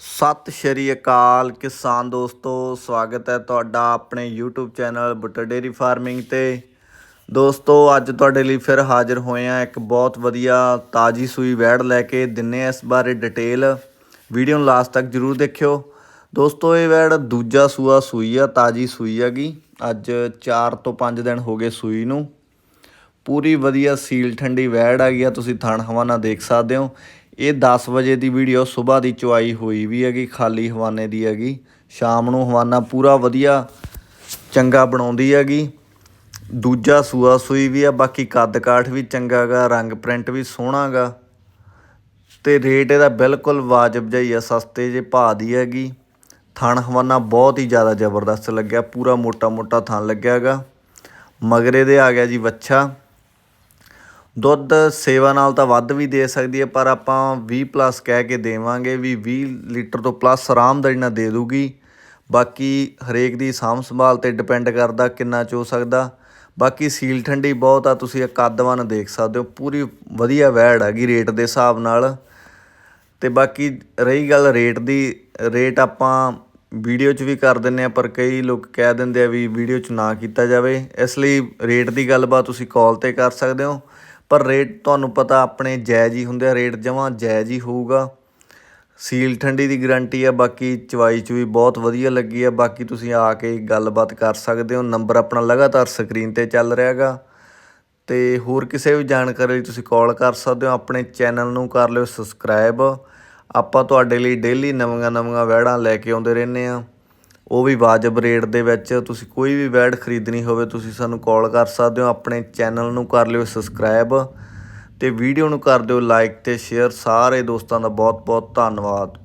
ਸਤਿ ਸ਼੍ਰੀ ਅਕਾਲ ਕਿਸਾਨ ਦੋਸਤੋ, ਸਵਾਗਤ ਹੈ ਤੁਹਾਡਾ ਆਪਣੇ YouTube channel Buttar dairy farming ਤੇ। ਦੋਸਤੋ, ਅੱਜ ਤੁਹਾਡੇ ਲਈ ਫਿਰ ਹਾਜ਼ਰ ਹੋਏ ਆ ਇੱਕ ਬਹੁਤ ਵਧੀਆ ਤਾਜੀ ਸੂਈ ਵੈੜ ਲੈ ਕੇ। ਦਿੰਨੇ ਆ ਇਸ ਬਾਰੇ ਡਿਟੇਲ। ਵੀਡੀਓ ਨੂੰ ਲਾਸਟ ਤੱਕ ਜਰੂਰ ਦੇਖਿਓ। ਦੋਸਤੋ, ਇਹ ਵੈੜ ਦੂਜਾ ਸੂਆ ਸੂਈ ਆ, ਤਾਜੀ ਸੂਈ ਹੈਗੀ। ਅੱਜ 4 ਤੋਂ 5 ਦਿਨ ਹੋ ਗਏ ਸੂਈ ਨੂੰ। ਪੂਰੀ ਵਧੀਆ ਸੀਲ ਠੰਡੀ ਵੈੜ ਆ ਗਿਆ ਤੁਸੀਂ ਥਣ ਹਵਾਨਾ ਦੇਖ ਸਕਦੇ ਹੋ। ਇਹ 10 ਵਜੇ ਦੀ ਵੀਡੀਓ ਸਵੇਰ ਦੀ ਚੁਆਈ ਹੋਈ ਵੀ ਹੈਗੀ, ਖਾਲੀ ਹਵਾਨੇ ਦੀ ਹੈਗੀ। ਸ਼ਾਮ ਨੂੰ ਹਵਾਨਾ ਪੂਰਾ ਵਧੀਆ ਚੰਗਾ ਬਣਾਉਂਦੀ ਹੈਗੀ। ਦੂਜਾ ਸੂਆ ਸੂਈ ਵੀ ਆ, ਬਾਕੀ ਕੱਦ ਕਾਠ ਵੀ ਚੰਗਾ ਗਾ, ਰੰਗ ਪ੍ਰਿੰਟ ਵੀ ਸੋਹਣਾ ਗਾ। ਤੇ ਰੇਟ ਇਹਦਾ ਬਿਲਕੁਲ ਵਾਜਬ ਜਿਹਾ ਹੀ ਆ, ਸਸਤੇ ਜੇ ਭਾਅ ਦੀ ਹੈਗੀ। ਥਣ ਹਵਾਨਾ ਬਹੁਤ ਹੀ ਜ਼ਿਆਦਾ ਜ਼ਬਰਦਸਤ ਲੱਗਿਆ, ਪੂਰਾ ਮੋਟਾ ਮੋਟਾ ਥਣ ਲੱਗਿਆ ਹੈਗਾ ਮਗਰੇ ਦੇ ਆ ਗਿਆ ਜੀ ਵੱਛਾ। ਦੁੱਧ ਸੇਵਾ ਨਾਲ ਤਾਂ ਵੱਧ ਵੀ ਦੇ ਸਕਦੀ ਹੈ, ਪਰ ਆਪਾਂ 20 ਪਲੱਸ ਕਹਿ ਕੇ ਦੇਵਾਂਗੇ ਵੀ 20 ਲੀਟਰ ਤੋਂ ਪਲੱਸ ਆਰਾਮਦਾਰੀ ਨਾਲ ਦੇ ਦੂਗੀ। ਬਾਕੀ ਹਰੇਕ ਦੀ ਸਾਂਭ ਸੰਭਾਲ ਤੇ ਡਿਪੈਂਡ ਕਰਦਾ ਕਿੰਨਾ ਚੋ ਸਕਦਾ। ਬਾਕੀ ਸੀਲ ਠੰਡੀ ਬਹੁਤ ਆ, ਤੁਸੀਂ ਇਹ ਕੱਦਵਾਨ ਦੇਖ ਸਕਦੇ ਹੋ, ਪੂਰੀ ਵਧੀਆ ਵੈੜ ਹੈਗੀ ਰੇਟ ਦੇ ਹਿਸਾਬ ਨਾਲ। ਤੇ ਬਾਕੀ ਰਹੀ ਗੱਲ ਰੇਟ ਦੀ, ਰੇਟ ਆਪਾਂ ਵੀਡੀਓ 'ਚ ਵੀ ਕਰ ਦਿੰਨੇ ਆ, ਪਰ ਕਈ ਲੋਕ ਕਹਿ ਦਿੰਦੇ ਆ ਵੀ ਵੀਡੀਓ 'ਚ ਨਾ ਕੀਤਾ ਜਾਵੇ। ਇਸ ਲਈ ਰੇਟ ਦੀ ਗੱਲਬਾਤ ਤੁਸੀਂ ਕਾਲ ਤੇ ਕਰ ਸਕਦੇ ਹੋ। ਪਰ ਰੇਟ ਤੁਹਾਨੂੰ ਪਤਾ ਆਪਣੇ ਜਾਇਜ਼ ਹੀ ਹੁੰਦੇ ਆ, ਰੇਟ ਜਮਾਂ ਜਾਇਜ਼ ਹੀ ਹੋਊਗਾ। ਸੀਲ ਠੰਡੀ ਦੀ ਗਾਰੰਟੀ ਆ, ਬਾਕੀ ਚਵਾਈ ਚ ਬਹੁਤ ਵਧੀਆ ਲੱਗੀ ਆ। ਬਾਕੀ ਤੁਸੀਂ ਆ ਕੇ ਗੱਲਬਾਤ ਕਰ ਸਕਦੇ ਹੋ, ਨੰਬਰ ਆਪਣਾ ਲਗਾਤਾਰ ਸਕਰੀਨ ਤੇ ਚੱਲ ਰਿਹਾਗਾ। ਤੇ ਹੋਰ ਕਿਸੇ ਵੀ ਜਾਣਕਾਰੀ ਲਈ ਤੁਸੀਂ ਕਾਲ ਕਰ ਸਕਦੇ ਹੋ, ਆਪਣੇ ਚੈਨਲ ਨੂੰ ਕਰ ਲਿਓ ਸਬਸਕ੍ਰਾਈਬ। ਆਪਾਂ ਤੁਹਾਡੇ ਲਈ ਡੇਲੀ ਨਵੀਆਂ ਨਵੀਆਂ ਵਹਿੜਾਂ ਲੈ ਕੇ ਆਉਂਦੇ ਰਹਿੰਦੇ ਆ ਉਹ ਵੀ ਵਾਜਬ ਰੇਟ ਦੇ ਵਿੱਚ, ਤੁਸੀਂ ਕੋਈ ਵੀ ਬੈਡ ਖਰੀਦਣੀ ਹੋਵੇ, ਤੁਸੀਂ ਸਾਨੂੰ ਕਾਲ ਕਰ ਸਕਦੇ ਹੋ, ਆਪਣੇ ਚੈਨਲ ਨੂੰ ਕਰ ਲਿਓ ਸਬਸਕ੍ਰਾਈਬ ਤੇ ਵੀਡੀਓ ਨੂੰ ਕਰ ਦਿਓ ਲਾਈਕ ਤੇ ਸ਼ੇਅਰ। ਸਾਰੇ ਦੋਸਤਾਂ ਦਾ ਬਹੁਤ ਬਹੁਤ ਧੰਨਵਾਦ।